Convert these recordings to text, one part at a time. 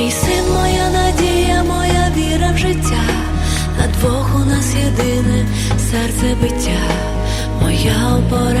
Мій син, моя надія, моя віра в життя, на двох у нас єдине серце биття, моя опора.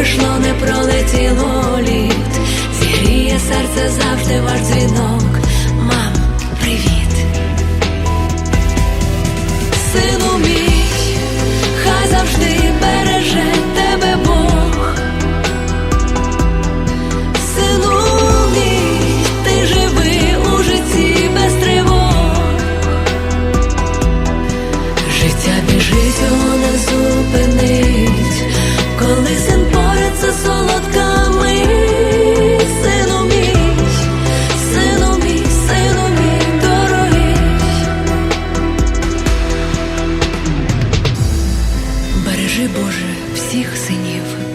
пройшло, не пролетіло літ, зігріє серце завжди ваш дзвінок. Мам, привіт. Син всіх синів.